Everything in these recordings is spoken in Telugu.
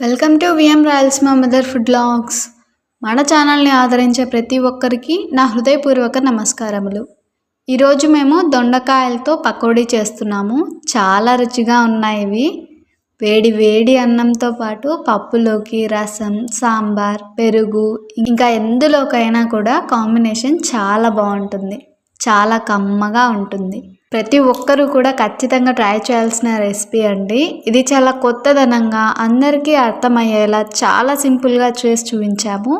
Welcome to VM Rayalaseema mother food logs. మన ఛానల్ని ఆదరించే ప్రతి ఒక్కరికి నా హృదయపూర్వక నమస్కారములు. ఈరోజు మేము దొండకాయలతో పకోడీ చేస్తున్నాము. చాలా రుచిగా ఉన్నాయి ఇవి. వేడి వేడి అన్నంతో పాటు పప్పులోకి రసం సాంబార్ పెరుగు ఇంకా ఎందులోకైనా కూడా కాంబినేషన్ చాలా బాగుంటుంది. చాలా కమ్మగా ఉంటుంది. ప్రతి ఒక్కరూ కూడా ఖచ్చితంగా ట్రై చేయాల్సిన రెసిపీ అండి. ఇది చాలా కొత్తదనంగా అందరికీ అర్థమయ్యేలా చాలా సింపుల్గా చేసి చూపించాము.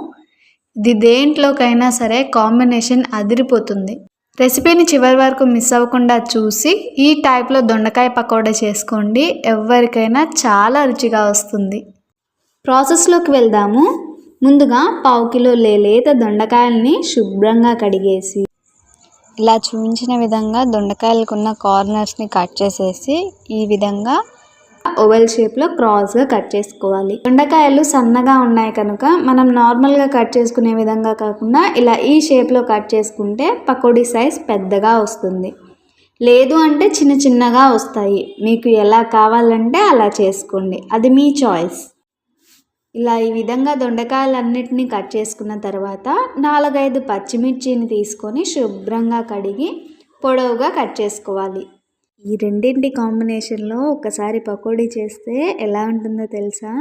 ఇది దేంట్లోకైనా సరే కాంబినేషన్ అదిరిపోతుంది. రెసిపీని చివరి వరకు మిస్ అవ్వకుండా చూసి ఈ టైప్లో దొండకాయ పకోడా చేసుకోండి. ఎవరికైనా చాలా రుచిగా వస్తుంది. ప్రాసెస్లోకి వెళ్దాము. ముందుగా పావు కిలో లేత దొండకాయల్ని శుభ్రంగా కడిగేసి ఇలా చూపించిన విధంగా దొండకాయలకున్న కార్నర్స్ని కట్ చేసేసి ఈ విధంగా ఓవెల్ షేప్లో క్రాస్గా కట్ చేసుకోవాలి. దొండకాయలు సన్నగా ఉన్నాయి కనుక మనం నార్మల్గా కట్ చేసుకునే విధంగా కాకుండా ఇలా ఈ షేప్లో కట్ చేసుకుంటే పకోడీ సైజ్ పెద్దగా వస్తుంది. లేదు అంటే చిన్న చిన్నగా వస్తాయి. మీకు ఎలా కావాలంటే అలా చేసుకోండి. అది మీ చాయిస్. ఇలా ఈ విధంగా దొండకాయలన్నిటిని కట్ చేసుకున్న తర్వాత నాలుగైదు పచ్చిమిర్చిని తీసుకొని శుభ్రంగా కడిగి పొడవుగా కట్ చేసుకోవాలి. ఈ రెండింటి కాంబినేషన్లో ఒకసారి పకోడీ చేస్తే ఎలా ఉంటుందో తెలుసా?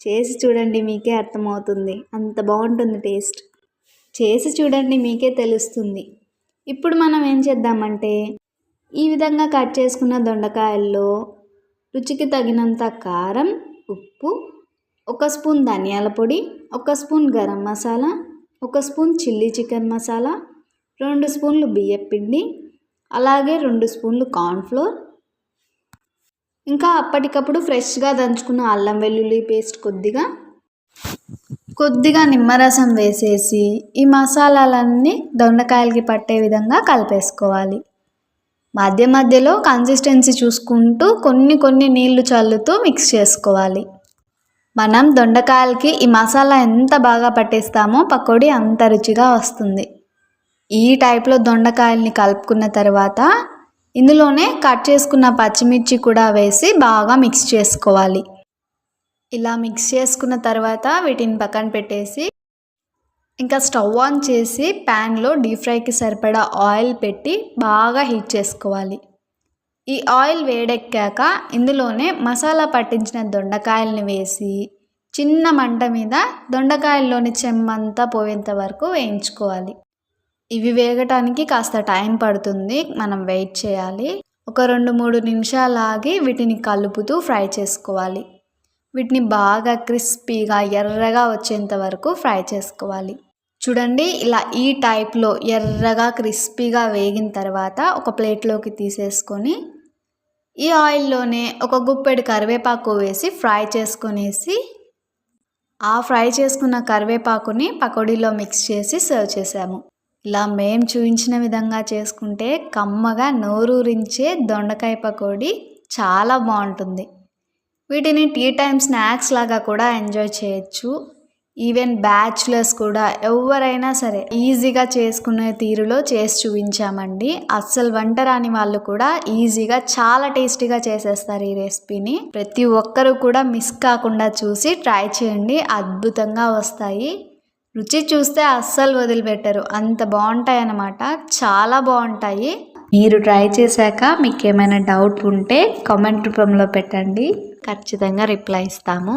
చేసి చూడండి మీకే అర్థమవుతుంది. అంత బాగుంటుంది టేస్ట్. చేసి చూడండి మీకే తెలుస్తుంది. ఇప్పుడు మనం ఏం చేద్దామంటే ఈ విధంగా కట్ చేసుకున్న దొండకాయల్లో రుచికి తగినంత కారం ఉప్పు ఒక స్పూన్ ధనియాల పొడి ఒక స్పూన్ గరం మసాలా ఒక స్పూన్ చిల్లీ చికెన్ మసాలా రెండు స్పూన్లు బియ్యం పిండి అలాగే రెండు స్పూన్లు కార్న్ఫ్లోర్ ఇంకా అప్పటికప్పుడు ఫ్రెష్గా దంచుకున్న అల్లం వెల్లుల్లి పేస్ట్ కొద్దిగా. కొద్దిగా నిమ్మరసం వేసేసి ఈ మసాలాలన్నీ దొండకాయలకి పట్టే విధంగా కలిపేసుకోవాలి. మధ్య మధ్యలో కన్సిస్టెన్సీ చూసుకుంటూ కొన్ని కొన్ని నీళ్ళు చల్లుతూ మిక్స్ చేసుకోవాలి. మనం దొండకాయలకి ఈ మసాలా ఎంత బాగా పట్టేస్తామో పకోడీ అంత రుచిగా వస్తుంది. ఈ టైప్లో దొండకాయల్ని కలుపుకున్న తర్వాత ఇందులోనే కట్ చేసుకున్న పచ్చిమిర్చి కూడా వేసి బాగా మిక్స్ చేసుకోవాలి. ఇలా మిక్స్ చేసుకున్న తర్వాత వీటిని పక్కన పెట్టేసి ఇంకా స్టవ్ ఆన్ చేసి ప్యాన్లో డీప్ ఫ్రైకి సరిపడా ఆయిల్ పెట్టి బాగా హీట్ చేసుకోవాలి. ఈ ఆయిల్ వేడెక్కాక ఇందులోనే మసాలా పట్టించిన దొండకాయల్ని వేసి చిన్న మంట మీద దొండకాయల్లోని చెమ్మంతా పోయేంత వరకు వేయించుకోవాలి. ఇవి వేగటానికి కాస్త టైం పడుతుంది మనం వెయిట్ చేయాలి. ఒక రెండు మూడు నిమిషాలు ఆగి వీటిని కలుపుతూ ఫ్రై చేసుకోవాలి. వీటిని బాగా క్రిస్పీగా ఎర్రగా వచ్చేంత వరకు ఫ్రై చేసుకోవాలి. చూడండి ఇలా ఈ టైప్లో ఎర్రగా క్రిస్పీగా వేగిన తర్వాత ఒక ప్లేట్లోకి తీసేసుకొని ఈ ఆయిల్లోనే ఒక గుప్పెడు కరివేపాకు వేసి ఫ్రై చేసుకునేసి ఆ ఫ్రై చేసుకున్న కరివేపాకుని పకోడీలో మిక్స్ చేసి సర్వ్ చేసాము ఇలా మేం చూపించిన విధంగా చేసుకుంటే కమ్మగా నోరూరించే దొండకాయ పకోడీ చాలా బాగుంటుంది. వీటిని టీ టైమ్ స్నాక్స్ లాగా కూడా ఎంజాయ్ చేయొచ్చు. ఈవెన్ బ్యాచులర్స్ కూడా ఎవరైనా సరే ఈజీగా చేసుకునే తీరులో చేసి చూపించామండి. అస్సలు వంట రాని వాళ్ళు కూడా ఈజీగా చాలా టేస్టీగా చేసేస్తారు ఈ రెసిపీని. ప్రతి ఒక్కరూ కూడా మిస్ కాకుండా చూసి ట్రై చేయండి. అద్భుతంగా వస్తాయి. రుచి చూస్తే అస్సలు వదిలిపెట్టరు. అంత బాగుంటాయి అన్నమాట. చాలా బాగుంటాయి. మీరు ట్రై చేశాక మీకు ఏమైనా డౌట్ ఉంటే కామెంట్ రూపంలో పెట్టండి. ఖచ్చితంగా రిప్లై ఇస్తాము.